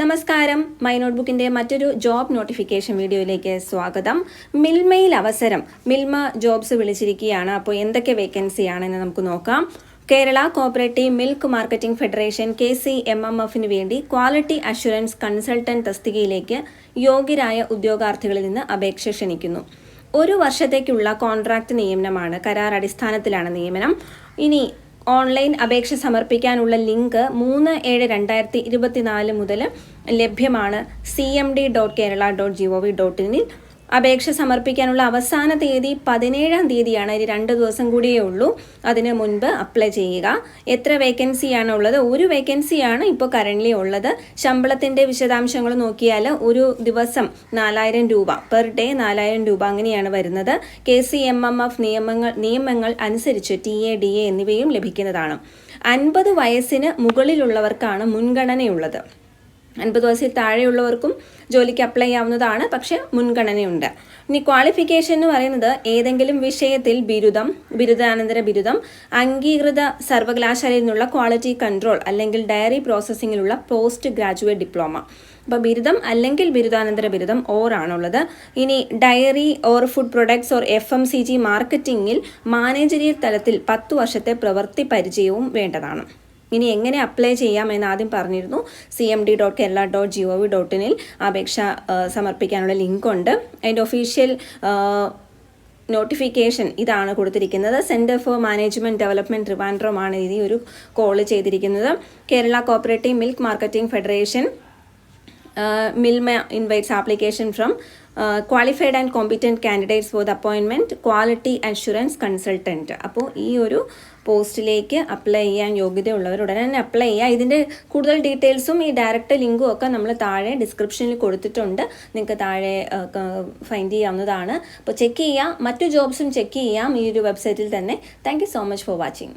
നമസ്കാരം. മൈ നോട്ട്ബുക്കിന്റെ മറ്റൊരു job notification വീഡിയോയിലേക്ക് സ്വാഗതം. മിൽമയിൽ അവസരം. മിൽമ ജോബ്സ് വിളിച്ചിരിക്കുകയാണ്. അപ്പോൾ എന്തൊക്കെ വേക്കൻസിയാണെന്ന് നമുക്ക് നോക്കാം. Kerala cooperative milk marketing federation K C M M എഫിന് വേണ്ടി ക്വാളിറ്റി അഷുറൻസ് കൺസൾട്ടന്റ് തസ്തികയിലേക്ക് യോഗ്യരായ ഉദ്യോഗാർത്ഥികളിൽ നിന്ന് അപേക്ഷ ക്ഷണിക്കുന്നു. ഒരു വർഷത്തേക്കുള്ള കോൺട്രാക്ട് നിയമനമാണ്. കരാർ അടിസ്ഥാനത്തിലാണ് നിയമനം. ഇനി ഓൺലൈൻ അപേക്ഷ സമർപ്പിക്കാനുള്ള ലിങ്ക് മൂന്ന് ഏഴ് രണ്ടായിരത്തി ഇരുപത്തിനാല് മുതൽ ലഭ്യമാണ്. C M D dot Kerala dot G O V dot ഇനിൽ അപേക്ഷ സമർപ്പിക്കാനുള്ള അവസാന തീയതി പതിനേഴാം തീയതിയാണ്. ഇനി രണ്ട് ദിവസം കൂടിയേ ഉള്ളൂ. അതിന് മുൻപ് അപ്ലൈ ചെയ്യുക. എത്ര വേക്കൻസിയാണ് ഉള്ളത് ഒരു വേക്കൻസിയാണ് ഇപ്പോൾ കറന്റ്ലി ഉള്ളത്. ശമ്പളത്തിന്റെ വിശദാംശങ്ങൾ നോക്കിയാൽ ഒരു ദിവസം നാലായിരം രൂപ. പെർ ഡേ നാലായിരം രൂപ അങ്ങനെയാണ് വരുന്നത്. K C M M F നിയമങ്ങൾ നിയമങ്ങൾ അനുസരിച്ച് ടി എ ഡി എ എന്നിവയും ലഭിക്കുന്നതാണ്. അൻപത് വയസ്സിന് മുകളിലുള്ളവർക്കാണ് മുൻഗണനയുള്ളത്. അൻപത് വയസ്സിൽ താഴെയുള്ളവർക്കും ജോലിക്ക് അപ്ലൈ ചെയ്യാവുന്നതാണ് പക്ഷെ മുൻഗണനയുണ്ട്. ഇനി ക്വാളിഫിക്കേഷൻ എന്ന് പറയുന്നത് ഏതെങ്കിലും വിഷയത്തിൽ ബിരുദം ബിരുദാനന്തര ബിരുദം അംഗീകൃത സർവകലാശാലയിൽ നിന്നുള്ള ക്വാളിറ്റി കൺട്രോൾ അല്ലെങ്കിൽ ഡയറി പ്രോസസ്സിങ്ങിലുള്ള പോസ്റ്റ് ഗ്രാജുവേറ്റ് ഡിപ്ലോമ അപ്പോൾ ബിരുദം അല്ലെങ്കിൽ ബിരുദാനന്തര ബിരുദം ഓർ ആണുള്ളത്. ഇനി dairy or food products or F M C G മാർക്കറ്റിംഗിൽ managerial തലത്തിൽ പത്ത് വർഷത്തെ പ്രവൃത്തി പരിചയവും വേണ്ടതാണ്. ഇനി എങ്ങനെ അപ്ലൈ ചെയ്യാമെന്ന് ആദ്യം പറഞ്ഞിരുന്നു. C M D dot Kerala dot G O V dot ഇനിൽ അപേക്ഷ സമർപ്പിക്കാനുള്ള ലിങ്ക് ഉണ്ട്. അതിന്റെ ഒഫീഷ്യൽ നോട്ടിഫിക്കേഷൻ ഇതാണ് കൊടുത്തിരിക്കുന്നത്. സെന്റർ ഫോർ മാനേജ്മെന്റ് ഡെവലപ്മെന്റ് ട്രിവാൻഡ്രമാണ് ഈ ഒരു കോൾ ചെയ്തിരിക്കുന്നത്. Kerala cooperative milk marketing federation Milma invites application from qualified and competent candidates for the അപ്പോയിൻമെന്റ് quality assurance consultant അപ്പോൾ ഈ ഒരു പോസ്റ്റിലേക്ക് അപ്ലൈ ചെയ്യാൻ യോഗ്യതയുള്ളവർ ഉടനെ തന്നെ അപ്ലൈ ചെയ്യുക. ഇതിന്റെ കൂടുതൽ ഡീറ്റെയിൽസും ഈ ഡയറക്റ്റ് ലിങ്കും ഒക്കെ നമ്മൾ താഴെ ഡിസ്ക്രിപ്ഷനിൽ കൊടുത്തിട്ടുണ്ട്. നിങ്ങൾക്ക് താഴെ ഫൈൻഡ് ചെയ്യാവുന്നതാണ്. അപ്പോൾ ചെക്ക് ചെയ്യാം. മറ്റു ജോബ്സും ചെക്ക് ചെയ്യാം ഈ ഒരു വെബ്സൈറ്റിൽ തന്നെ. Thank so much for watching